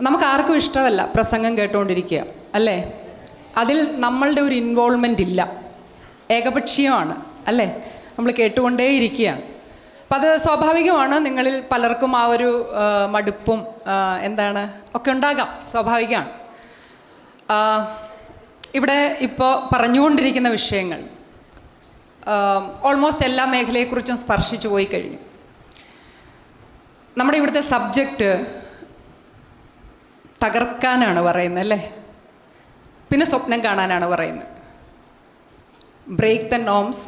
നമുക്ക് ആർക്കും ഇഷ്ടമല്ല പ്രസംഗം കേട്ടുകൊണ്ടിരിക്കുക അല്ലേ? അതിൽ നമ്മളുടെ ഒരു ഇൻവോൾവ്മെന്റ് ഇല്ല. ഏകപക്ഷീയമാണ് അല്ലേ? നമ്മൾ കേട്ടുകൊണ്ടേയിരിക്കുകയാണ്. അപ്പം അത് സ്വാഭാവികമാണ്. നിങ്ങളിൽ പലർക്കും ആ ഒരു മടുപ്പും എന്താണ് ഒക്കെ ഉണ്ടാകാം. സ്വാഭാവികമാണ്. ഇവിടെ ഇപ്പോൾ പറഞ്ഞുകൊണ്ടിരിക്കുന്ന വിഷയങ്ങൾ ഓൾമോസ്റ്റ് എല്ലാ മേഖലയെക്കുറിച്ചും സ്പർശിച്ചു പോയി കഴിഞ്ഞു. നമ്മുടെ ഇവിടുത്തെ സബ്ജക്റ്റ് തകർക്കാനാണ് പറയുന്നത് അല്ലേ? പിന്നെ സ്വപ്നം കാണാനാണ് പറയുന്നത്. ബ്രേക്ക് ദ നോംസ്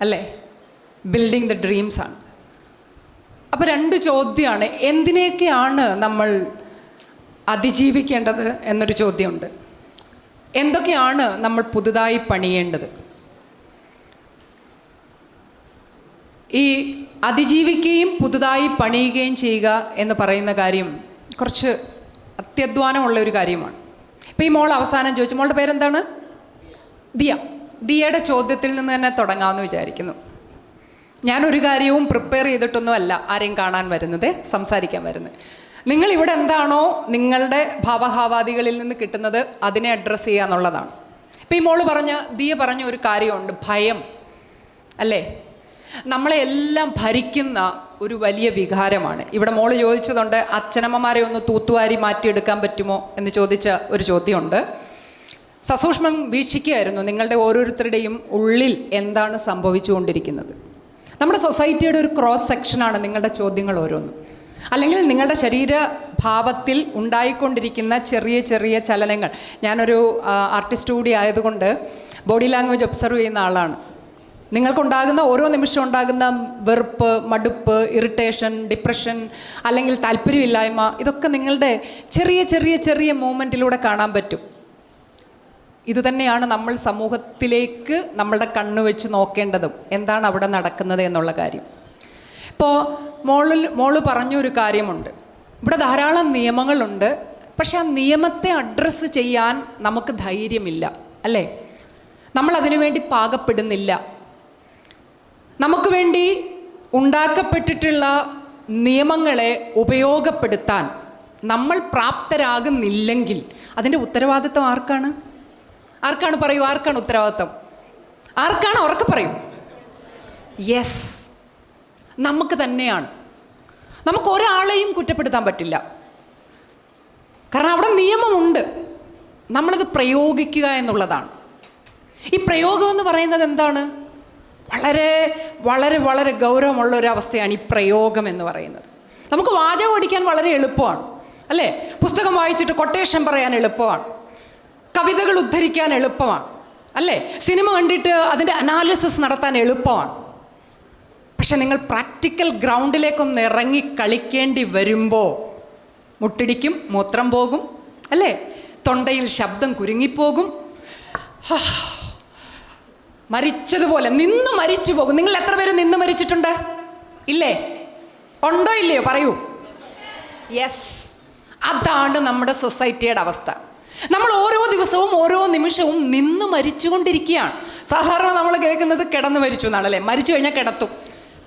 അല്ലേ? ബിൽഡിംഗ് ദ ഡ്രീംസ് ആണ്. അപ്പോൾ രണ്ട് ചോദ്യമാണ്. എന്തിനെയൊക്കെയാണ് നമ്മൾ അതിജീവിക്കേണ്ടത് എന്നൊരു ചോദ്യമുണ്ട്. എന്തൊക്കെയാണ് നമ്മൾ പുതുതായി പണിയേണ്ടത്? ഈ അതിജീവിക്കുകയും പുതുതായി പണിയുകയും ചെയ്യുക എന്ന് പറയുന്ന കാര്യം കുറച്ച് അത്യധ്വാനമുള്ള ഒരു കാര്യമാണ്. ഇപ്പം ഈ മോൾ അവസാനം ചോദിച്ചു മോളുടെ പേരെന്താണ്? ദിയ. ദിയയുടെ ചോദ്യത്തിൽ നിന്ന് തന്നെ തുടങ്ങാമെന്ന് വിചാരിക്കുന്നു. ഞാനൊരു കാര്യവും പ്രിപ്പയർ ചെയ്തിട്ടൊന്നുമല്ല ആരെയും കാണാൻ വരുന്നത് സംസാരിക്കാൻ വരുന്നത്. നിങ്ങൾ ഇവിടെ എന്താണോ നിങ്ങളുടെ ഭാവഹാവാദികളിൽ നിന്ന് കിട്ടുന്നത് അതിനെ അഡ്രസ്സ് ചെയ്യുക എന്നുള്ളതാണ്. ഇപ്പം ഈ മോൾ പറഞ്ഞ ദിയ പറഞ്ഞ ഒരു കാര്യമുണ്ട് ഭയം. അല്ലേ? നമ്മളെ എല്ലാം ഭരിക്കുന്ന ഒരു വലിയ വികാരമാണ്. ഇവിടെ മോൾ ചോദിച്ചതുണ്ട് അച്ഛനമ്മമാരെ ഒന്ന് തൂത്തുവാരി മാറ്റിയെടുക്കാൻ പറ്റുമോ? എന്ന് ചോദിച്ച ഒരു ചോദ്യമുണ്ട്. സസൂക്ഷ്മം വീക്ഷിക്കുകയായിരുന്നു. നിങ്ങളുടെ ഓരോരുത്തരുടെയും ഉള്ളിൽ എന്താണ് സംഭവിച്ചുകൊണ്ടിരിക്കുന്നത്? നമ്മുടെ സൊസൈറ്റിയുടെ ഒരു ക്രോസ് സെക്ഷനാണ് നിങ്ങളുടെ ചോദ്യങ്ങൾ ഓരോന്നും. അല്ലെങ്കിൽ നിങ്ങളുടെ ശരീരഭാവത്തിൽ ഉണ്ടായിക്കൊണ്ടിരിക്കുന്ന ചെറിയ ചെറിയ ചലനങ്ങൾ. ഞാനൊരു ആർട്ടിസ്റ്റ് കൂടി ആയതുകൊണ്ട് ബോഡി ലാംഗ്വേജ് ഒബ്സർവ് ചെയ്യുന്ന ആളാണ്. നിങ്ങൾക്കുണ്ടാകുന്ന ഓരോ നിമിഷം ഉണ്ടാകുന്ന വെറുപ്പ് മടുപ്പ് ഇറിറ്റേഷൻ ഡിപ്രഷൻ അല്ലെങ്കിൽ താല്പര്യമില്ലായ്മ ഇതൊക്കെ നിങ്ങളുടെ ചെറിയ ചെറിയ ചെറിയ മൂമെന്റിലൂടെ കാണാൻ പറ്റും. ഇതുതന്നെയാണ് നമ്മൾ സമൂഹത്തിലേക്ക് നമ്മളുടെ കണ്ണ് വെച്ച് നോക്കേണ്ടതും. എന്താണ് അവിടെ നടക്കുന്നത് എന്നുള്ള കാര്യം. ഇപ്പോൾ മോളിൽ മോൾ പറഞ്ഞൊരു കാര്യമുണ്ട്. ഇവിടെ ധാരാളം നിയമങ്ങളുണ്ട്. പക്ഷെ ആ നിയമത്തെ അഡ്രസ്സ് ചെയ്യാൻ നമുക്ക് ധൈര്യമില്ല. അല്ലേ? നമ്മൾ അതിനു വേണ്ടി പാകപ്പെടുന്നില്ല. നമുക്ക് വേണ്ടി ഉണ്ടാക്കപ്പെട്ടിട്ടുള്ള നിയമങ്ങളെ ഉപയോഗപ്പെടുത്താൻ നമ്മൾ പ്രാപ്തരാകുന്നില്ലെങ്കിൽ അതിന്റെ ഉത്തരവാദിത്വം ആർക്കാണ്? ആർക്കാണ് പറയൂ? ആർക്കാണ് ഉത്തരവാദിത്വം ആർക്കാണ് ഉറക്കെ പറയൂ? യെസ് നമുക്ക് തന്നെയാണ്. നമുക്ക് ഒരാളെയും കുറ്റപ്പെടുത്താൻ പറ്റില്ല. കാരണം അവിടെ നിയമമുണ്ട്. നമ്മളത് പ്രയോഗിക്കുക എന്നുള്ളതാണ്. ഈ പ്രയോഗം എന്ന് പറയുന്നത് എന്താണ്? വളരെ വളരെ വളരെ ഗൗരവമുള്ള ഒരു അവസ്ഥയാണ് ഈ പ്രയോഗം എന്ന് പറയുന്നത്. നമുക്ക് വാചകം ഓടിക്കാൻ വളരെ എളുപ്പമാണ് അല്ലേ? പുസ്തകം വായിച്ചിട്ട് കൊട്ടേഷൻ പറയാൻ എളുപ്പമാണ് കവിതകൾ ഉദ്ധരിക്കാൻ എളുപ്പമാണ് അല്ലേ? സിനിമ കണ്ടിട്ട് അതിന്റെ അനാലിസിസ് നടത്താൻ എളുപ്പമാണ്. പക്ഷെ നിങ്ങൾ പ്രാക്ടിക്കൽ ഗ്രൗണ്ടിലേക്കൊന്ന് ഇറങ്ങി കളിക്കേണ്ടി വരുമ്പോൾ മുട്ടിടിക്കും മൂത്രം പോകും അല്ലേ? തൊണ്ടയിൽ ശബ്ദം കുരുങ്ങിപ്പോകും. മരിച്ചതുപോലെ. നിന്ന് മരിച്ചു പോകും. നിങ്ങൾ എത്ര പേര് നിന്ന് മരിച്ചിട്ടുണ്ട്? ഇല്ലേ? ഉണ്ടോ ഇല്ലയോ? പറയൂ. യെസ് അതാണ് നമ്മുടെ സൊസൈറ്റിയുടെ അവസ്ഥ. നമ്മൾ ഓരോ ദിവസവും ഓരോ നിമിഷവും നിന്ന് മരിച്ചുകൊണ്ടിരിക്കുകയാണ്. സാധാരണ നമ്മൾ കേൾക്കുന്നത് കിടന്ന് മരിച്ചു എന്നാണ് അല്ലേ? മരിച്ചു കഴിഞ്ഞാൽ കിടത്തും.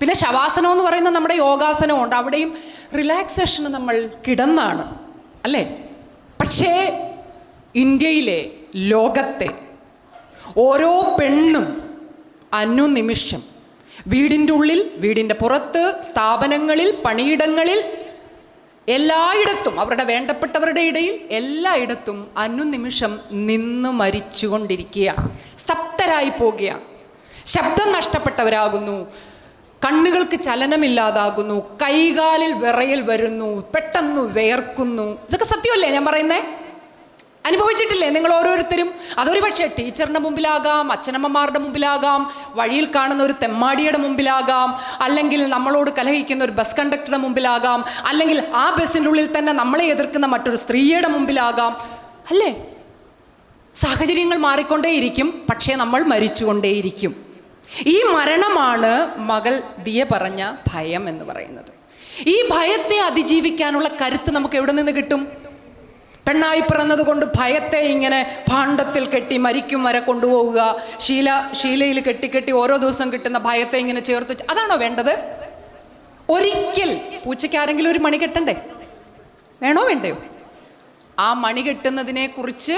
പിന്നെ ശവാസനം എന്ന് പറയുന്ന നമ്മുടെ യോഗാസനമുണ്ട് അവിടെയും റിലാക്സേഷന് നമ്മൾ കിടന്നാണ് അല്ലേ? പക്ഷേ ഇന്ത്യയിലെ ലോകത്തെ ഓരോ പെണ്ണും അനുനിമിഷം വീടിന്റെ ഉള്ളിൽ വീടിന്റെ പുറത്ത് സ്ഥാപനങ്ങളിൽ പണിയിടങ്ങളിൽ എല്ലായിടത്തും അവരുടെ വേണ്ടപ്പെട്ടവരുടെ ഇടയിൽ എല്ലായിടത്തും അനുനിമിഷം നിന്ന് മരിച്ചുകൊണ്ടിരിക്കുകയാണ്. സ്തബ്ധരായി പോവുകയാണ് ശബ്ദം നഷ്ടപ്പെട്ടവരാകുന്നു. കണ്ണുകൾക്ക് ചലനമില്ലാതാകുന്നു. കൈകാലിൽ വിറയൽ വരുന്നു. പെട്ടെന്ന് വേർക്കുന്നു ഇതൊക്കെ സത്യമല്ലേ ഞാൻ പറയുന്നേ? അനുഭവിച്ചിട്ടില്ലേ നിങ്ങൾ ഓരോരുത്തരും? അതൊരു പക്ഷേ ടീച്ചറിന്റെ മുമ്പിലാകാം അച്ഛനമ്മമാരുടെ മുമ്പിലാകാം വഴിയിൽ കാണുന്ന ഒരു തെമ്മാടിയുടെ മുമ്പിലാകാം അല്ലെങ്കിൽ നമ്മളോട് കലഹിക്കുന്ന ഒരു ബസ് കണ്ടക്ടറുടെ മുമ്പിലാകാം അല്ലെങ്കിൽ ആ ബസ്സിന്റെ ഉള്ളിൽ തന്നെ നമ്മളെ എതിർക്കുന്ന മറ്റൊരു സ്ത്രീയുടെ മുമ്പിലാകാം. അല്ലേ? സാഹചര്യങ്ങൾ മാറിക്കൊണ്ടേയിരിക്കും പക്ഷേ നമ്മൾ മരിച്ചുകൊണ്ടേയിരിക്കും. ഈ മരണമാണ് മകൾ ദിയ പറഞ്ഞ ഭയം എന്ന് പറയുന്നത്. ഈ ഭയത്തെ അതിജീവിക്കാനുള്ള കരുത്ത് നമുക്ക് എവിടെ നിന്ന് കിട്ടും? പെണ്ണായി പിറന്നത് കൊണ്ട് ഭയത്തെ ഇങ്ങനെ ഭാണ്ഡത്തിൽ കെട്ടി മരിക്കും വരെ കൊണ്ടുപോവുക. ശീല ശീലയിൽ കെട്ടി കെട്ടി ഓരോ ദിവസം കിട്ടുന്ന ഭയത്തെ ഇങ്ങനെ ചേർത്ത് അതാണോ വേണ്ടത്? ഒരിക്കൽ പൂച്ചയ്ക്ക് ആരെങ്കിലും ഒരു മണി കെട്ടണ്ടേ? വേണോ വേണ്ടയോ? ആ മണി കെട്ടുന്നതിനെ കുറിച്ച്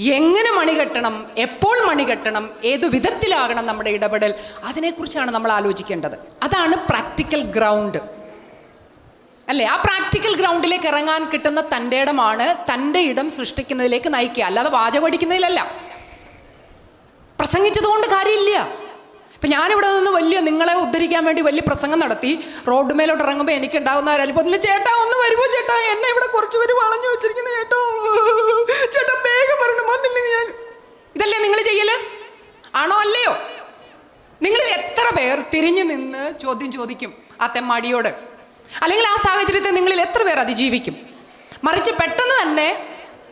എങ്ങനെ മണി കെട്ടണം എപ്പോൾ മണി കെട്ടണം ഏതു വിധത്തിലാകണം നമ്മുടെ ഇടപെടൽ അതിനെക്കുറിച്ചാണ് നമ്മൾ ആലോചിക്കേണ്ടത്. അതാണ് പ്രാക്ടിക്കൽ ഗ്രൗണ്ട്. അല്ലേ? ആ പ്രാക്ടിക്കൽ ഗ്രൗണ്ടിലേക്ക് ഇറങ്ങാൻ കിട്ടുന്ന തന്റെ ഇടമാണ് തന്റെ ഇടം സൃഷ്ടിക്കുന്നതിലേക്ക് നയിക്കുക. അല്ലാതെ വാചകടിക്കുന്നതിലല്ല പ്രസംഗിച്ചതുകൊണ്ട് കാര്യമില്ല. ഇപ്പം ഞാനിവിടെ നിന്ന് വലിയ നിങ്ങളെ ഉദ്ധരിക്കാൻ വേണ്ടി വലിയ പ്രസംഗം നടത്തി റോഡ് മേലോട്ട് ഇറങ്ങുമ്പോൾ എനിക്ക് ഉണ്ടാകുന്ന ഒരനുഭവത്തിൽ ചേട്ടാ ഒന്ന് വരുമോ ചേട്ടാ? എന്നെ ഇവിടെ കുറച്ച് പേര് വളഞ്ഞു വെച്ചിരിക്കുന്ന ചേട്ടോ ചേട്ടാ വേഗം വരണം. വന്നില്ലെങ്കിൽ ഞാൻ ഇതല്ലേ നിങ്ങൾ ചെയ്യൽ? ആണോ അല്ലയോ? നിങ്ങൾ എത്ര പേർ തിരിഞ്ഞു നിന്ന് ചോദ്യം ചോദിക്കും ആ തെമ്മാടിയോട്? അല്ലെങ്കിൽ ആ സാഹചര്യത്തെ നിങ്ങളിൽ എത്ര പേർ അതിജീവിക്കും? മറിച്ച് പെട്ടെന്ന് തന്നെ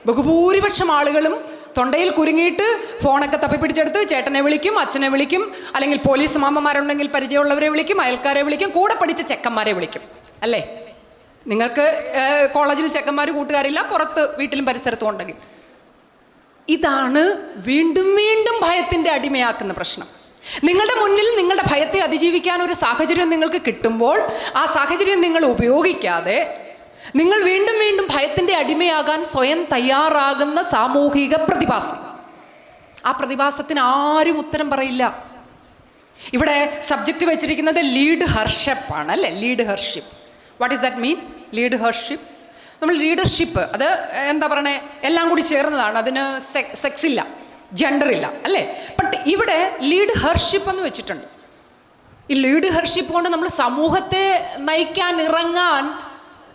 ബഹുഭൂരിപക്ഷം ആളുകളും തൊണ്ടയിൽ കുരുങ്ങിയിട്ട് ഫോണൊക്കെ തപ്പിപ്പിടിച്ചെടുത്ത് ചേട്ടനെ വിളിക്കും അച്ഛനെ വിളിക്കും അല്ലെങ്കിൽ പോലീസ് മാമ്മമാരുണ്ടെങ്കിൽ പരിചയമുള്ളവരെ വിളിക്കും അയൽക്കാരെ വിളിക്കും കൂടെ പഠിച്ച ചെക്കന്മാരെ വിളിക്കും. അല്ലേ? നിങ്ങൾക്ക് കോളേജിൽ ചെക്കന്മാർ കൂട്ടുകാരില്ല പുറത്ത് വീട്ടിലും പരിസരത്തും ഉണ്ടെങ്കിൽ. ഇതാണ് വീണ്ടും വീണ്ടും ഭയത്തിന്റെ അടിമയാക്കുന്ന പ്രശ്നം. നിങ്ങളുടെ മുന്നിൽ നിങ്ങളുടെ ഭയത്തെ അതിജീവിക്കാൻ ഒരു സാഹചര്യം നിങ്ങൾക്ക് കിട്ടുമ്പോൾ ആ സാഹചര്യം നിങ്ങൾ ഉപയോഗിക്കാതെ നിങ്ങൾ വീണ്ടും വീണ്ടും ഭയത്തിന്റെ അടിമയാകാൻ സ്വയം തയ്യാറാകുന്ന സാമൂഹിക പ്രതിഭാസം. ആ പ്രതിഭാസത്തിന് ആരും ഉത്തരം പറയില്ല. ഇവിടെ സബ്ജക്റ്റ് വെച്ചിരിക്കുന്നത് ലീഡ് ഹർഷിപ്പ് ആണ് അല്ലേ? Lead her ship. What is that mean lead her ship. നമ്മൾ ലീഡർഷിപ്പ് അത് എന്താ പറയണേ? എല്ലാം കൂടി ചേർന്നതാണ്. അതിന് സെക്സ് ഇല്ല. ജെൻഡർ ഇല്ല അല്ലേ? ബട്ട് ഇവിടെ ലീഡ് ഹർഷിപ്പ് എന്ന് വെച്ചിട്ടുണ്ട്. ഈ ലീഡ് ഹർഷിപ്പ് കൊണ്ട് നമ്മൾ സമൂഹത്തെ നയിക്കാൻ ഇറങ്ങാൻ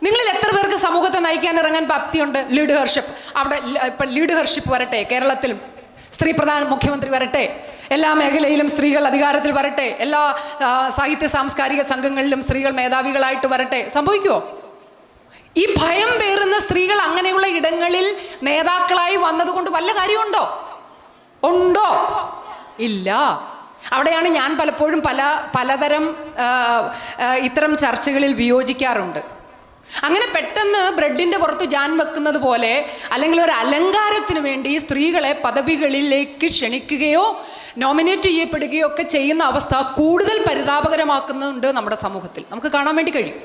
നിങ്ങളിൽ എത്ര പേർക്ക് സമൂഹത്തെ നയിക്കാൻ ഇറങ്ങാൻ പ്രാപ്തിയുണ്ട് ലീഡ് ഹർഷിപ്പ് അവിടെ ഇപ്പം ലീഡ് ഹർഷിപ്പ് വരട്ടെ കേരളത്തിലും സ്ത്രീ പ്രധാന മുഖ്യമന്ത്രി വരട്ടെ എല്ലാ മേഖലയിലും സ്ത്രീകൾ അധികാരത്തിൽ വരട്ടെ എല്ലാ സാഹിത്യ സാംസ്കാരിക സംഘങ്ങളിലും സ്ത്രീകൾ മേധാവികളായിട്ട് വരട്ടെ സംഭവിക്കുമോ ഈ ഭയം പേറുന്ന സ്ത്രീകൾ അങ്ങനെയുള്ള ഇടങ്ങളിൽ നേതാക്കളായി വന്നതുകൊണ്ട് വല്ല കാര്യമുണ്ടോ? ഉണ്ടോ? ഇല്ല. അവിടെയാണ് ഞാൻ പലപ്പോഴും പല പലതരം ഇത്തരം ചർച്ചകളിൽ വിയോജിക്കാറുണ്ട്. അങ്ങനെ പെട്ടെന്ന് ബ്രെഡിന്റെ പുറത്ത് ജാൻ വെക്കുന്നത് പോലെ അല്ലെങ്കിൽ ഒരു അലങ്കാരത്തിന് വേണ്ടി സ്ത്രീകളെ പദവികളിലേക്ക് ക്ഷണിക്കുകയോ നോമിനേറ്റ് ചെയ്യപ്പെടുകയോ ഒക്കെ ചെയ്യുന്ന അവസ്ഥ കൂടുതൽ പരിതാപകരമാക്കുന്നുണ്ട് നമ്മുടെ സമൂഹത്തിൽ. നമുക്ക് കാണാൻ വേണ്ടി കഴിയും.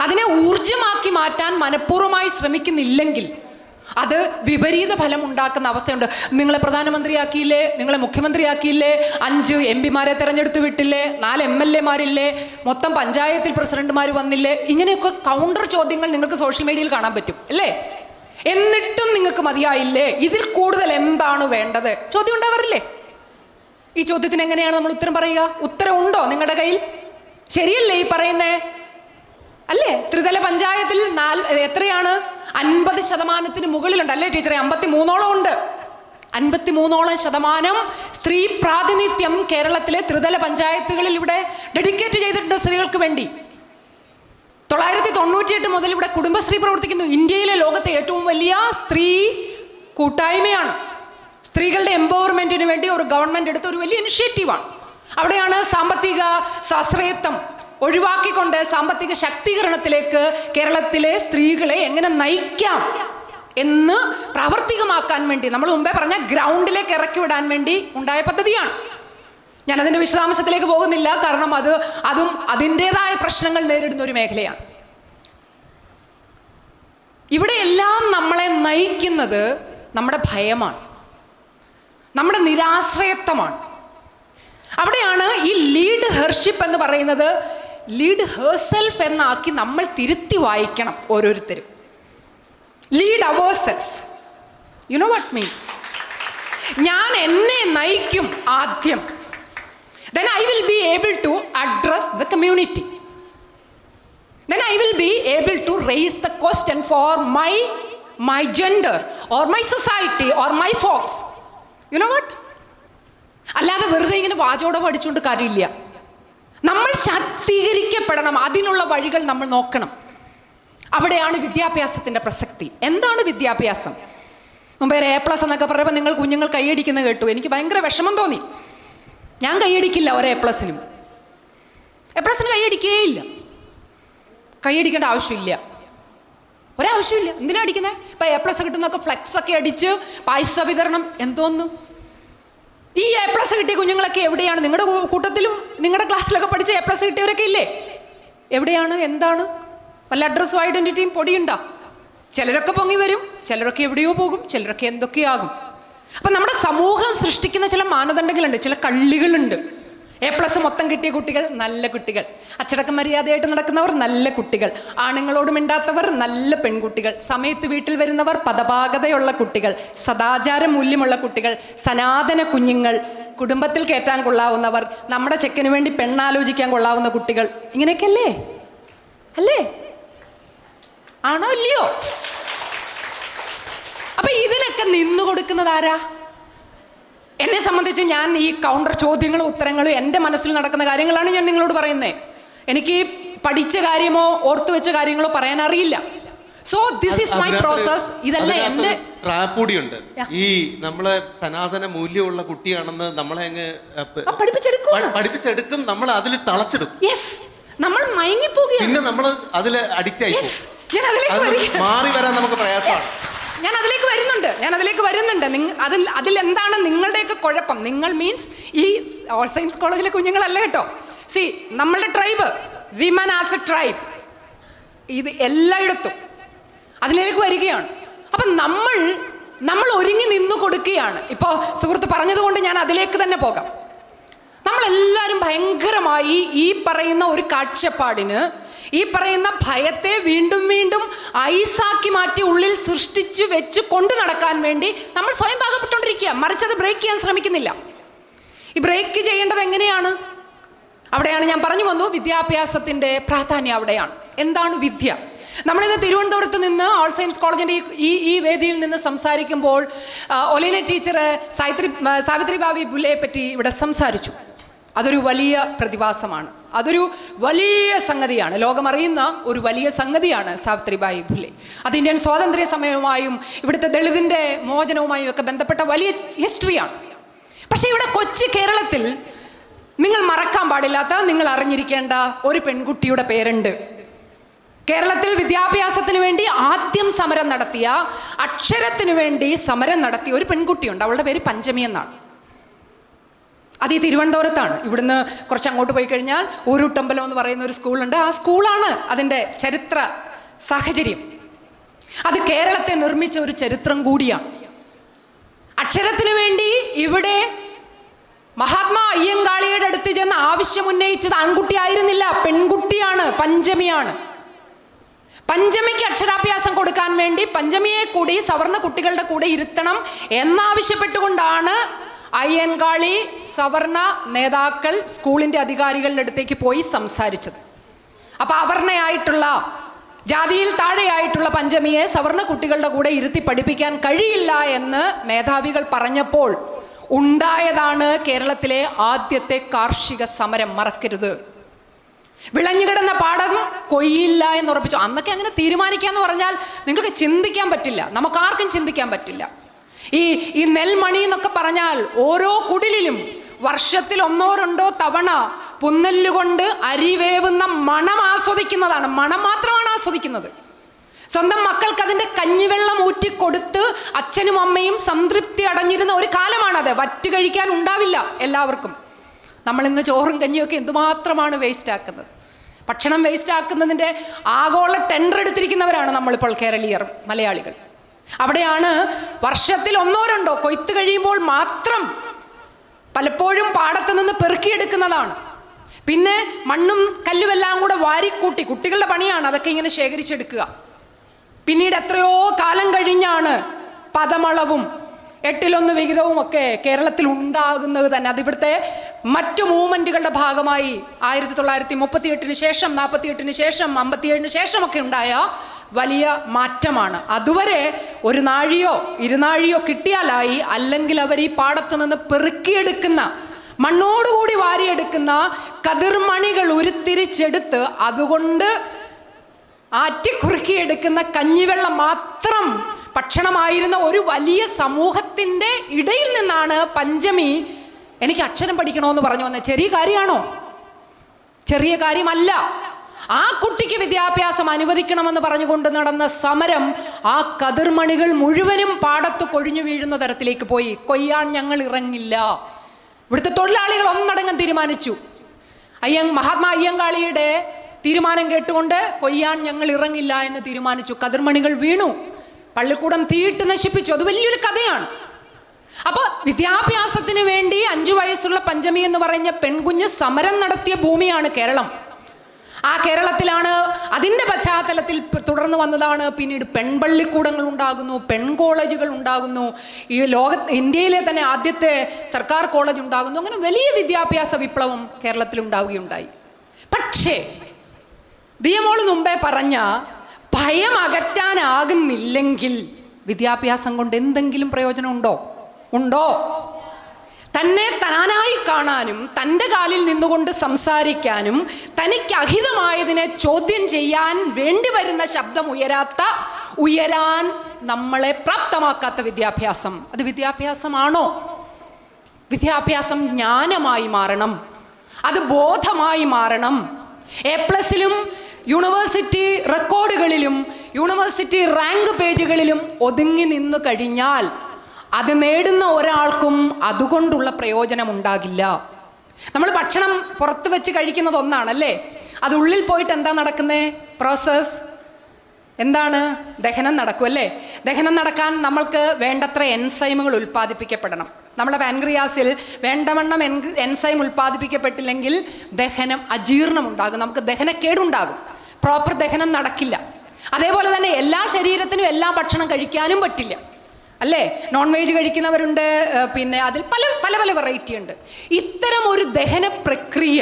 അതിനെ ഊർജമാക്കി മാറ്റാൻ മനഃപൂർവമായി ശ്രമിക്കുന്നില്ലെങ്കിൽ അത് വിപരീത ഫലം ഉണ്ടാക്കുന്ന അവസ്ഥയുണ്ട്. നിങ്ങളെ പ്രധാനമന്ത്രിയാക്കിയില്ലേ? നിങ്ങളെ മുഖ്യമന്ത്രിയാക്കിയില്ലേ? അഞ്ച് എം പിമാരെ തെരഞ്ഞെടുത്ത് വിട്ടില്ലേ? നാല് എം എൽ എമാരില്ലേ? മൊത്തം പഞ്ചായത്തിൽ പ്രസിഡന്റുമാർ വന്നില്ലേ? ഇങ്ങനെയൊക്കെ കൗണ്ടർ ചോദ്യങ്ങൾ നിങ്ങൾക്ക് സോഷ്യൽ മീഡിയയിൽ കാണാൻ പറ്റും അല്ലേ? എന്നിട്ടും നിങ്ങൾക്ക് മതിയായില്ലേ? ഇതിൽ കൂടുതൽ എന്താണ് വേണ്ടത്? ചോദ്യം ഉണ്ടാവാറില്ലേ? ഈ ചോദ്യത്തിന് എങ്ങനെയാണ് നമ്മൾ ഉത്തരം പറയുക? ഉത്തരം ഉണ്ടോ നിങ്ങളുടെ കയ്യിൽ? ശരിയല്ലേ ഈ പറയുന്നേ? അല്ലേ? ത്രിതല പഞ്ചായത്തിൽ നാല് എത്രയാണ്? അൻപത് ശതമാനത്തിന് മുകളിലുണ്ട്. അല്ലേ ടീച്ചറെ? അമ്പത്തി മൂന്നോളം ഉണ്ട്. അൻപത്തി മൂന്നോളം ശതമാനം സ്ത്രീ പ്രാതിനിധ്യം കേരളത്തിലെ ത്രിതല പഞ്ചായത്തുകളിൽ ഇവിടെ ഡെഡിക്കേറ്റ് ചെയ്തിട്ടുണ്ട് സ്ത്രീകൾക്ക് വേണ്ടി. തൊള്ളായിരത്തി തൊണ്ണൂറ്റിയെട്ട് മുതൽ ഇവിടെ കുടുംബശ്രീ പ്രവർത്തിക്കുന്നു. ഇന്ത്യയിലെ ലോകത്തെ ഏറ്റവും വലിയ സ്ത്രീ കൂട്ടായ്മയാണ്. സ്ത്രീകളുടെ എംപവർമെന്റിന് വേണ്ടി ഒരു ഗവൺമെന്റ് എടുത്ത ഒരു വലിയ ഇനിഷ്യേറ്റീവാണ്. അവിടെയാണ് സാമ്പത്തിക സാശ്രയത്വം ഒഴിവാക്കിക്കൊണ്ട് സാമ്പത്തിക ശാക്തീകരണത്തിലേക്ക് കേരളത്തിലെ സ്ത്രീകളെ എങ്ങനെ നയിക്കാം എന്ന് പ്രാവർത്തികമാക്കാൻ വേണ്ടി നമ്മൾ മുമ്പേ പറഞ്ഞ ഗ്രൗണ്ടിലേക്ക് ഇറക്കി വിടാൻ വേണ്ടി ഉണ്ടായ പദ്ധതിയാണ്. ഞാൻ അതിന്റെ വിശദാംശത്തിലേക്ക് പോകുന്നില്ല കാരണം അത് അതും അതിന്റെതായ പ്രശ്നങ്ങൾ നേരിടുന്ന ഒരു മേഖലയാണ്. ഇവിടെ എല്ലാം നമ്മളെ നയിക്കുന്നത് നമ്മുടെ ഭയമാണ്. നമ്മുടെ നിരാശ്രയത്വമാണ്. അവിടെയാണ് ഈ ലീഡ് ഹെർഷിപ്പ് എന്ന് പറയുന്നത് ലീഡ് ഹേഴ്സെൽഫ് എന്നാക്കി നമ്മൾ തിരുത്തി വായിക്കണം ഓരോരുത്തരും. Lead our self you know what mean ഞാൻ എന്നെ നയിക്കും ആദ്യം. Then I will be able to address the community then I will be able to raise the question for my my gender or my society or my folks you know what? അല്ലാതെ വെറുതെ ഇങ്ങനെ വാചോടെ പഠിച്ചുകൊണ്ട് കാര്യമില്ല. നമ്മൾ ശാക്തീകരിക്കപ്പെടണം. അതിനുള്ള വഴികൾ നമ്മൾ നോക്കണം. അവിടെയാണ് വിദ്യാഭ്യാസത്തിന്റെ പ്രസക്തി. എന്താണ് വിദ്യാഭ്യാസം? മുമ്പേ എ പ്ലസ് എന്നൊക്കെ പറയുമ്പോൾ നിങ്ങൾ കുഞ്ഞുങ്ങൾ കൈയടിക്കുന്ന കേട്ടു. എനിക്ക് ഭയങ്കര വിഷമം തോന്നി. ഞാൻ കൈയടിക്കില്ല ഒരു എ പ്ലസിനും എ പ്ലസിന് കൈയടിക്കുകയില്ല കൈയടിക്കേണ്ട ആവശ്യമില്ല. ഒരാവശ്യമില്ല. എന്തിനാ അടിക്കുന്നത് ഇപ്പം എ പ്ലസ് കിട്ടുന്നൊക്കെ ഫ്ലെക്സ് ഒക്കെ അടിച്ച് പായസ വിതരണം. എന്തോന്നു? ഈ എ പ്ലസ് കിട്ടിയ കുഞ്ഞുങ്ങളൊക്കെ എവിടെയാണ്? നിങ്ങളുടെ കൂട്ടത്തിലും നിങ്ങളുടെ ക്ലാസ്സിലൊക്കെ പഠിച്ച എ പ്ലസ് കിട്ടിയവരൊക്കെ ഇല്ലേ? എവിടെയാണ്? എന്താണ്? വല്ല അഡ്രസ്സും ഐഡന്റിറ്റിയും പൊടിയുണ്ടോ? ചിലരൊക്കെ പൊങ്ങി വരും ചിലരൊക്കെ എവിടെയോ പോകും ചിലരൊക്കെ എന്തൊക്കെയാകും. അപ്പം നമ്മുടെ സമൂഹം സൃഷ്ടിക്കുന്ന ചില മാനദണ്ഡങ്ങളുണ്ട് ചില കള്ളികളുണ്ട്. എ പ്ലസ് മൊത്തം കിട്ടിയ കുട്ടികൾ നല്ല കുട്ടികൾ. അച്ചടക്ക മര്യാദയായിട്ട് നടക്കുന്നവർ നല്ല കുട്ടികൾ. ആണുങ്ങളോട് മിണ്ടാത്തവർ നല്ല പെൺകുട്ടികൾ. സമയത്ത് വീട്ടിൽ വരുന്നവർ പദപാകതയുള്ള കുട്ടികൾ. സദാചാര മൂല്യമുള്ള കുട്ടികൾ. സനാതന കുഞ്ഞുങ്ങൾ. കുടുംബത്തിൽ കയറ്റാൻ കൊള്ളാവുന്നവർ. നമ്മുടെ ചെക്കന് വേണ്ടി പെണ്ണാലോചിക്കാൻ കൊള്ളാവുന്ന കുട്ടികൾ. ഇങ്ങനെയൊക്കെയല്ലേ? അല്ലേ? ആണോ ഇല്ലയോ? അപ്പൊ ഇതിനൊക്കെ നിന്നു കൊടുക്കുന്നത് ആരാ? എന്നെ സംബന്ധിച്ച് ഞാൻ ഈ കൗണ്ടർ ചോദ്യങ്ങളും ഉത്തരങ്ങളും എന്റെ മനസ്സിൽ നടക്കുന്ന കാര്യങ്ങളാണ് ഞാൻ നിങ്ങളോട് പറയുന്നത് എനിക്ക് പഠിച്ച കാര്യമോ ഓർത്തു വെച്ച കാര്യങ്ങളോ പറയാൻ അറിയില്ല. So this is my process ഇതല്ല എന്റെ ട്രാപ്പൂടിയുണ്ട് ഈ നമ്മളെ സനാതന മൂല്യമുള്ള കുട്ടിയാണെന്ന് നമ്മളെ അങ്ങ് അഹ് പ- ആ, പഠിപ്പിച്ചെടുക്കുവാണ്. പ- പഠിപ്പിച്ചെടുക്കും നമ്മൾ അതിൽ തളച്ചെടുക്കും യെസ് നമ്മൾ മയങ്ങിപ്പോവുകയാണ്. പിന്നെ നമ്മൾ അതിൽ അഡിക്റ്റ് ആയി ഞാൻ അതിലേക്ക് അത് മാറി വരാൻ നമുക്ക് പ്രയാസമാണ്. ഞാൻ അതിലേക്ക് വരുന്നുണ്ട്. ഞാൻ അതിലേക്ക് വരുന്നുണ്ട്. നിങ്ങൾ അതിൽ എന്താണ് നിങ്ങളുടെയൊക്കെ കുഴപ്പം? നിങ്ങൾ മീൻസ് ഈ ഓൾ സയൻസ് കോളേജിലെ കുഞ്ഞുങ്ങളല്ല കേട്ടോ. സി നമ്മളുടെ tribe women as a tribe ഇത് എല്ലായിടത്തും അതിലേക്ക് വരികയാണ്. അപ്പം നമ്മൾ നമ്മൾ ഒരുങ്ങി നിന്നു കൊടുക്കുകയാണ്. ഇപ്പോൾ സുഹൃത്ത് പറഞ്ഞതുകൊണ്ട് ഞാൻ അതിലേക്ക് തന്നെ പോകാം. നമ്മളെല്ലാവരും ഭയങ്കരമായി ഈ പറയുന്ന ഒരു കാഴ്ചപ്പാടിന് ഈ പറയുന്ന ഭയത്തെ വീണ്ടും വീണ്ടും ഐസാക്കി മാറ്റി ഉള്ളിൽ സൃഷ്ടിച്ചു വെച്ച് കൊണ്ടു നടക്കാൻ വേണ്ടി നമ്മൾ സ്വയം പാകപ്പെട്ടുകൊണ്ടിരിക്കുക. മറിച്ചത് ബ്രേക്ക് ചെയ്യാൻ ശ്രമിക്കുന്നില്ല. ഈ ബ്രേക്ക് ചെയ്യേണ്ടത് എങ്ങനെയാണ്? അവിടെയാണ് ഞാൻ പറഞ്ഞു വന്നു വിദ്യാഭ്യാസത്തിന്റെ പ്രാധാന്യം അവിടെയാണ്. എന്താണ് വിദ്യ? നമ്മളിന്ന് തിരുവനന്തപുരത്ത് നിന്ന് ഓൾ സയൻസ് കോളേജിന്റെ ഈ- ഈ വേദിയിൽ നിന്ന് സംസാരിക്കുമ്പോൾ ഒലിനെ ടീച്ചർ സാവിത്രി ബാബി ബുലയെ പറ്റി ഇവിടെ സംസാരിച്ചു. അതൊരു വലിയ പ്രതിഭാസമാണ്. അതൊരു വലിയ സംഗതിയാണ്. ലോകമറിയുന്ന ഒരു വലിയ സംഗതിയാണ് സാവിത്രിബായി ഫുലെ അത് ഇന്ത്യൻ സ്വാതന്ത്ര്യ സമയവുമായും ഇവിടുത്തെ ദളിതിന്റെ മോചനവുമായും ഒക്കെ ബന്ധപ്പെട്ട വലിയ ഹിസ്റ്ററിയാണ്. പക്ഷേ ഇവിടെ കൊച്ചി കേരളത്തിൽ നിങ്ങൾ മറക്കാൻ പാടില്ലാത്ത നിങ്ങൾ അറിഞ്ഞിരിക്കേണ്ട ഒരു പെൺകുട്ടിയുടെ പേരുണ്ട്. കേരളത്തിൽ വിദ്യാഭ്യാസത്തിന് വേണ്ടി ആദ്യം സമരം നടത്തിയ അക്ഷരത്തിന് വേണ്ടി സമരം നടത്തിയ ഒരു പെൺകുട്ടിയുണ്ട്. അവളുടെ പേര് പഞ്ചമി എന്നാണ്. അത് തിരുവനന്തപുരത്താണ്. ഇവിടുന്ന് കുറച്ച് അങ്ങോട്ട് പോയി കഴിഞ്ഞാൽ ഊരുട്ടമ്പലം എന്ന് പറയുന്ന ഒരു സ്കൂളുണ്ട്. ആ സ്കൂളാണ് അതിന്റെ ചരിത്ര സാഹചര്യം. അത് കേരളത്തെ നിർമ്മിച്ച ഒരു ചരിത്രം കൂടിയാണ്. അക്ഷരത്തിന് വേണ്ടി ഇവിടെ മഹാത്മാ അയ്യങ്കാളിയുടെ അടുത്ത് ചെന്ന് ആവശ്യം ഉന്നയിച്ചത് ആൺകുട്ടിയായിരുന്നില്ല പെൺകുട്ടിയാണ് പഞ്ചമിയാണ്. പഞ്ചമിക്ക് അക്ഷരാഭ്യാസം കൊടുക്കാൻ വേണ്ടി പഞ്ചമിയെ കൂടി സവർണ കുട്ടികളുടെ കൂടെ ഇരുത്തണം എന്നാവശ്യപ്പെട്ടുകൊണ്ടാണ് അയ്യൻകാളി സവർണ നേതാക്കൾ സ്കൂളിന്റെ അധികാരികളുടെ അടുത്തേക്ക് പോയി സംസാരിച്ചത്. അപ്പോൾ അവർണയായിട്ടുള്ള ജാതിയിൽ താഴെയായിട്ടുള്ള പഞ്ചമിയെ സവർണ കുട്ടികളുടെ കൂടെ ഇരുത്തി പഠിപ്പിക്കാൻ കഴിയില്ല എന്ന് മേധാവികൾ പറഞ്ഞപ്പോൾ ഉണ്ടായതാണ് കേരളത്തിലെ ആദ്യത്തെ കാർഷിക സമരം. മറക്കരുത്. വിളഞ്ഞുകിടന്ന പാടം കൊയ്യില്ല എന്ന് ഉറപ്പിച്ചു. അന്നൊക്കെ അങ്ങനെ തീരുമാനിക്കാന്ന് പറഞ്ഞാൽ നിങ്ങൾക്ക് ചിന്തിക്കാൻ പറ്റില്ല. നമുക്കാർക്കും ചിന്തിക്കാൻ പറ്റില്ല. ഈ ഈ നെൽമണി എന്നൊക്കെ പറഞ്ഞാൽ ഓരോ കുടിലിലും വർഷത്തിൽ ഒന്നോ രണ്ടോ തവണ പുന്നെല്ലുകൊണ്ട് അരിവേവുന്ന മണം ആസ്വദിക്കുന്നതാണ്. മണം മാത്രമാണ് ആസ്വദിക്കുന്നത്. സ്വന്തം മക്കൾക്ക് അതിന്റെ കഞ്ഞിവെള്ളം ഊറ്റിക്കൊടുത്ത് അച്ഛനും അമ്മയും സംതൃപ്തി അടഞ്ഞിരുന്ന ഒരു കാലമാണത്. വറ്റ് കഴിക്കാൻ ഉണ്ടാവില്ല എല്ലാവർക്കും. നമ്മൾ ഇന്ന് ചോറും കഞ്ഞിയൊക്കെ എന്തുമാത്രമാണ് വേസ്റ്റ് ആക്കുന്നത് ഭക്ഷണം വേസ്റ്റ് ആക്കുന്നതിന്റെ ആഗോള ടെൻഡർ എടുത്തിരിക്കുന്നവരാണ് നമ്മളിപ്പോൾ കേരളീയർ മലയാളികൾ. അവിടെയാണ് വർഷത്തിൽ ഒന്നോ രണ്ടോ കൊയ്ത്ത് കഴിയുമ്പോൾ മാത്രം പലപ്പോഴും പാടത്ത് നിന്ന് പെറുക്കിയെടുക്കുന്നതാണ്. പിന്നെ മണ്ണും കല്ലുമെല്ലാം കൂടെ വാരിക്കൂട്ടി കുട്ടികളുടെ പണിയാണ് അതൊക്കെ ഇങ്ങനെ ശേഖരിച്ചെടുക്കുക. പിന്നീട് എത്രയോ കാലം കഴിഞ്ഞാണ് പദമളവും എട്ടിലൊന്ന് വിഹിതവും ഒക്കെ കേരളത്തിൽ ഉണ്ടാകുന്നത് തന്നെ. അതിവിടുത്തെ മറ്റു മൂവ്മെന്റുകളുടെ ഭാഗമായി ആയിരത്തി തൊള്ളായിരത്തി മുപ്പത്തി എട്ടിന് ശേഷം നാൽപ്പത്തി എട്ടിന് ശേഷം അമ്പത്തി ഏഴിന് ശേഷമൊക്കെ ഉണ്ടായ വലിയ മാറ്റമാണ്. അതുവരെ ഒരു നാഴിയോ ഇരുനാഴിയോ കിട്ടിയാലായി അല്ലെങ്കിൽ അവർ ഈ പാടത്ത് നിന്ന് പെറുക്കിയെടുക്കുന്ന മണ്ണോടുകൂടി വാരിയെടുക്കുന്ന കതിർമണികൾ ഉരുത്തിരിച്ചെടുത്ത് അതുകൊണ്ട് ആറ്റിക്കുറുക്കിയെടുക്കുന്ന കഞ്ഞിവെള്ളം മാത്രം ഭക്ഷണമായിരുന്ന ഒരു വലിയ സമൂഹത്തിന്റെ ഇടയിൽ നിന്നാണ് പഞ്ചമി എനിക്ക് അക്ഷരം പഠിക്കണമെന്ന് പറഞ്ഞു വന്നത്. ചെറിയ കാര്യമാണോ? ചെറിയ കാര്യമല്ല. ആ കുട്ടിക്ക് വിദ്യാഭ്യാസം അനുവദിക്കണമെന്ന് പറഞ്ഞുകൊണ്ട് നടന്ന സമരം ആ കതിർമണികൾ മുഴുവനും പാടത്ത് കൊഴിഞ്ഞു വീഴുന്ന തരത്തിലേക്ക് പോയി. കൊയ്യാൻ ഞങ്ങൾ ഇറങ്ങില്ല. ഇവിടുത്തെ തൊഴിലാളികൾ ഒന്നടങ്കം തീരുമാനിച്ചു. അയ്യ മഹാത്മാ അയ്യങ്കാളിയുടെ തീരുമാനം കേട്ടുകൊണ്ട് കൊയ്യാൻ ഞങ്ങൾ ഇറങ്ങില്ല എന്ന് തീരുമാനിച്ചു. കതിർമണികൾ വീണു. പള്ളിക്കൂടം തീയിട്ട് നശിപ്പിച്ചു. അത് വലിയൊരു കഥയാണ്. അപ്പോൾ വിദ്യാഭ്യാസത്തിന് വേണ്ടി അഞ്ചു വയസ്സുള്ള പഞ്ചമി എന്ന് പറഞ്ഞ പെൺകുഞ്ഞ് സമരം നടത്തിയ ഭൂമിയാണ് കേരളം. ആ കേരളത്തിലാണ് അതിന്റെ പശ്ചാത്തലത്തിൽ തുടർന്ന് വന്നതാണ്. പിന്നീട് പെൺപള്ളിക്കൂടങ്ങൾ ഉണ്ടാകുന്നു പെൺ കോളേജുകൾ ഉണ്ടാകുന്നു. ഈ ലോക ഇന്ത്യയിലെ തന്നെ ആദ്യത്തെ സർക്കാർ കോളേജ് ഉണ്ടാകുന്നു. അങ്ങനെ വലിയ വിദ്യാഭ്യാസ വിപ്ലവം കേരളത്തിൽ ഉണ്ടാവുകയുണ്ടായി. പക്ഷേ ദിയമോൾ മുമ്പേ പറഞ്ഞ ഭയം അകറ്റാനാകുന്നില്ലെങ്കിൽ വിദ്യാഭ്യാസം കൊണ്ട് എന്തെങ്കിലും പ്രയോജനം ഉണ്ടോ? ഉണ്ടോ? തന്നെ താനായി കാണാനും തന്റെ കാലിൽ നിന്നുകൊണ്ട് സംസാരിക്കാനും തനിക്ക് അഹിതമായതിനെ ചോദ്യം ചെയ്യാൻ വേണ്ടി വരുന്ന ശബ്ദം ഉയരാത്ത ഉയരാൻ നമ്മളെ പ്രാപ്തമാക്കാത്ത വിദ്യാഭ്യാസം. അത് വിദ്യാഭ്യാസമാണോ? വിദ്യാഭ്യാസം ജ്ഞാനമായി മാറണം. അത് ബോധമായി മാറണം. എ പ്ലസിലും യൂണിവേഴ്സിറ്റി റെക്കോർഡുകളിലും യൂണിവേഴ്സിറ്റി റാങ്ക് പേജുകളിലും ഒതുങ്ങി നിന്നു കഴിഞ്ഞാൽ അത് നേടുന്ന ഒരാൾക്കും അതുകൊണ്ടുള്ള പ്രയോജനം ഉണ്ടാകില്ല നമ്മൾ ഭക്ഷണം പുറത്ത് വെച്ച് കഴിക്കുന്നത് ഒന്നാണല്ലേ? അത് ഉള്ളിൽ പോയിട്ട് എന്താ നടക്കുന്നത് പ്രോസസ് എന്താണ്? ദഹനം നടക്കും അല്ലേ? ദഹനം നടക്കാൻ നമ്മൾക്ക് വേണ്ടത്ര എൻസൈമുകൾ ഉൽപ്പാദിപ്പിക്കപ്പെടണം. നമ്മുടെ പാൻക്രിയാസിൽ വേണ്ടവണ്ണം എൻ- എൻസൈം ഉൽപ്പാദിപ്പിക്കപ്പെട്ടില്ലെങ്കിൽ ദഹനം അജീർണം ഉണ്ടാകും നമുക്ക് ദഹനക്കേടുണ്ടാകും. പ്രോപ്പർ ദഹനം നടക്കില്ല. അതേപോലെ തന്നെ എല്ലാ ശരീരത്തിനും എല്ലാ ഭക്ഷണം കഴിക്കാനും പറ്റില്ല. അല്ലേ? നോൺ വെജ് കഴിക്കുന്നവരുണ്ട് പിന്നെ അതിൽ പല പല പല വെറൈറ്റി ഉണ്ട്. ഇത്തരം ഒരു ദഹന പ്രക്രിയ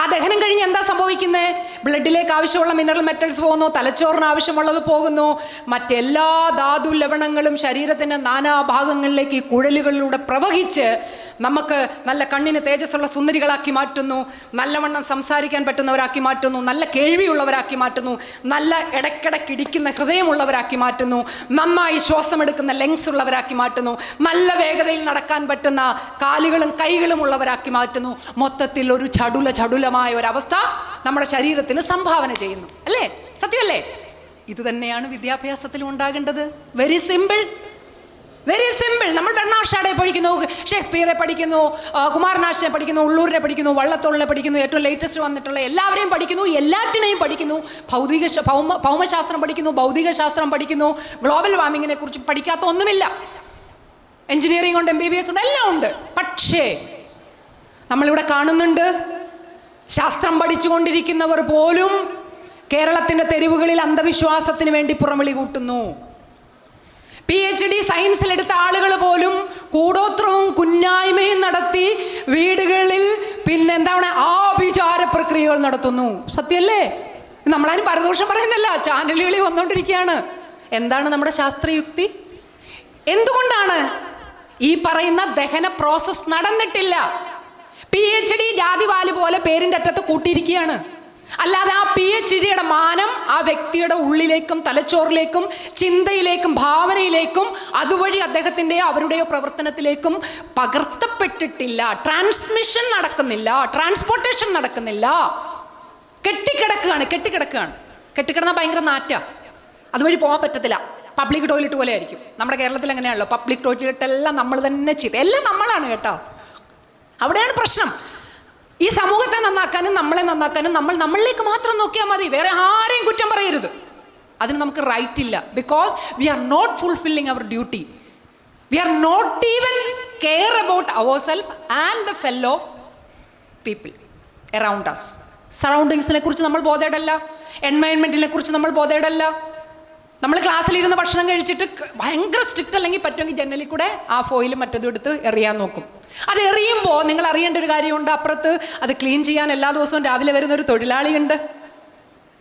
ആ ദഹനം കഴിഞ്ഞ് എന്താ സംഭവിക്കുന്നത് ബ്ലഡിലേക്ക് ആവശ്യമുള്ള മിനറൽ മെറ്റൽസ് പോകുന്നു തലച്ചോറിന് ആവശ്യമുള്ളത് പോകുന്നു. മറ്റെല്ലാ ധാതു ലവണങ്ങളും ശരീരത്തിന്റെ നാനാഭാഗങ്ങളിലേക്ക് ഈ കുഴലുകളിലൂടെ പ്രവഹിച്ച് നമുക്ക് നല്ല കണ്ണിന് തേജസ്സുള്ള സുന്ദരികളാക്കി മാറ്റുന്നു നല്ലവണ്ണം സംസാരിക്കാൻ പറ്റുന്നവരാക്കി മാറ്റുന്നു നല്ല കേൾവിയുള്ളവരാക്കി മാറ്റുന്നു നല്ല ഇടയ്ക്കിടയ്ക്ക് ഇടിക്കുന്ന ഹൃദയമുള്ളവരാക്കി മാറ്റുന്നു നന്നായി ശ്വാസമെടുക്കുന്ന ലെങ്സ് ഉള്ളവരാക്കി മാറ്റുന്നു നല്ല വേഗതയിൽ നടക്കാൻ പറ്റുന്ന കാലുകളും കൈകളും ഉള്ളവരാക്കി മാറ്റുന്നു. മൊത്തത്തിൽ ഒരു ചടുല ചടുലമായ ഒരവസ്ഥ നമ്മുടെ ശരീരത്തിന് സംഭാവന ചെയ്യുന്നു. അല്ലേ? സത്യമല്ലേ? ഇത് തന്നെയാണ് വിദ്യാഭ്യാസത്തിൽ ഉണ്ടാകേണ്ടത്. വെരി സിമ്പിൾ വെരി സിമ്പിൾ നമ്മൾ ബെർണാഷാടെ പഠിക്കുന്നു ഷേക്സ്പിയറെ പഠിക്കുന്നു കുമാരനാശിനെ പഠിക്കുന്നു ഉള്ളൂരിനെ പഠിക്കുന്നു വള്ളത്തോളിനെ പഠിക്കുന്നു ഏറ്റവും ലേറ്റസ്റ്റ് വന്നിട്ടുള്ള എല്ലാവരെയും പഠിക്കുന്നു എല്ലാറ്റിനെയും പഠിക്കുന്നു. ഭൗതിക ഭൗമ ഭൗമശാസ്ത്രം പഠിക്കുന്നു ഭൗതിക ശാസ്ത്രം പഠിക്കുന്നു ഗ്ലോബൽ വാർമിങ്ങിനെ കുറിച്ച് പഠിക്കാത്ത ഒന്നുമില്ല. എഞ്ചിനീയറിംഗ് ഉണ്ട് എം ബി ബി എസ് ഉണ്ട് എല്ലാം ഉണ്ട്. പക്ഷേ നമ്മളിവിടെ കാണുന്നുണ്ട് ശാസ്ത്രം പഠിച്ചുകൊണ്ടിരിക്കുന്നവർ പോലും കേരളത്തിന്റെ തെരുവുകളിൽ അന്ധവിശ്വാസത്തിന് വേണ്ടി പുറമിളി കൂട്ടുന്നു. പി എച്ച് ഡി സയൻസിലെടുത്ത ആളുകൾ പോലും കൂടോത്രവും കുന്നായ്മയും നടത്തി വീടുകളിൽ പിന്നെ എന്താണ് ആഭിചാര പ്രക്രിയകൾ നടത്തുന്നു. സത്യല്ലേ? നമ്മളതിന് പരദോഷം പറയുന്നില്ല. ചാനലുകളിൽ വന്നുകൊണ്ടിരിക്കുകയാണ് എന്താണ് നമ്മുടെ ശാസ്ത്രയുക്തി? എന്തുകൊണ്ടാണ് ഈ പറയുന്ന ദഹന പ്രോസസ് നടന്നിട്ടില്ല? പി എച്ച് ഡി ജാതിവാൽ പോലെ പേരിന്റെ അറ്റത്ത് കൂട്ടിയിരിക്കുകയാണ്. അല്ലാതെ ആ പി എച്ച് ഡിയുടെ മാനം ആ വ്യക്തിയുടെ ഉള്ളിലേക്കും തലച്ചോറിലേക്കും ചിന്തയിലേക്കും ഭാവനയിലേക്കും അതുവഴി അദ്ദേഹത്തിന്റെയോ അവരുടെയോ പ്രവർത്തനത്തിലേക്കും പകർത്തപ്പെട്ടിട്ടില്ല. ട്രാൻസ്മിഷൻ നടക്കുന്നില്ല. ട്രാൻസ്പോർട്ടേഷൻ നടക്കുന്നില്ല. കെട്ടിക്കിടക്കുകയാണ് കെട്ടിക്കിടക്കുകയാണ്. കെട്ടിക്കിടന്നാൽ ഭയങ്കര നാറ്റ. അതുവഴി പോകാൻ പറ്റത്തില്ല. പബ്ലിക് ടോയ്ലറ്റ് പോലെ ആയിരിക്കും. നമ്മുടെ കേരളത്തിൽ അങ്ങനെയാണല്ലോ. പബ്ലിക് ടോയ്ലറ്റ് എല്ലാം നമ്മൾ തന്നെ ചെയ്ത്. എല്ലാം നമ്മളാണ് കേട്ടോ. അവിടെയാണ് പ്രശ്നം. ഈ സമൂഹത്തെ നന്നാക്കാനും നമ്മളെ നന്നാക്കാനും നമ്മൾ നമ്മളിലേക്ക് മാത്രം നോക്കിയാൽ മതി. വേറെ ആരെയും കുറ്റം പറയരുത്. അതിന് നമുക്ക് റൈറ്റ് ഇല്ല. Because we are not fulfilling our duty we are not even care about our self and the fellow people around us സറൗണ്ടിങ്സിനെ കുറിച്ച് നമ്മൾ ബോധേഡല്ല എൻവയൺമെന്റിനെ കുറിച്ച് നമ്മൾ ബോധേഡല്ല നമ്മൾ ക്ലാസ്സിലിരുന്ന് ഭക്ഷണം കഴിച്ചിട്ട് ഭയങ്കര സ്ട്രിക്റ്റ് അല്ലെങ്കിൽ പറ്റുമെങ്കിൽ ജനലിൽ കൂടെ ആ ഫോയിലും മറ്റതും എടുത്ത് എറിയാൻ നോക്കും. അത് എറിയുമ്പോൾ നിങ്ങൾ അറിയേണ്ട ഒരു കാര്യമുണ്ട് അപ്പുറത്ത്. അത് ക്ലീൻ ചെയ്യാൻ എല്ലാ ദിവസവും രാവിലെ വരുന്ന ഒരു തൊഴിലാളിയുണ്ട്.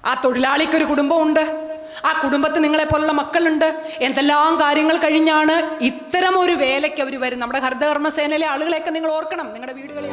ആ തൊഴിലാളിക്കൊരു കുടുംബമുണ്ട്. ആ കുടുംബത്തിൽ നിങ്ങളെ പോലുള്ള മക്കളുണ്ട്. എന്തെല്ലാം കാര്യങ്ങൾ കഴിഞ്ഞാണ് ഇത്തരം ഒരു വേലയ്ക്ക് അവർ വരും. നമ്മുടെ ഹരിതകർമ്മസേനയിലെ ആളുകളെയൊക്കെ നിങ്ങൾ ഓർക്കണം നിങ്ങളുടെ വീടുകളിൽ.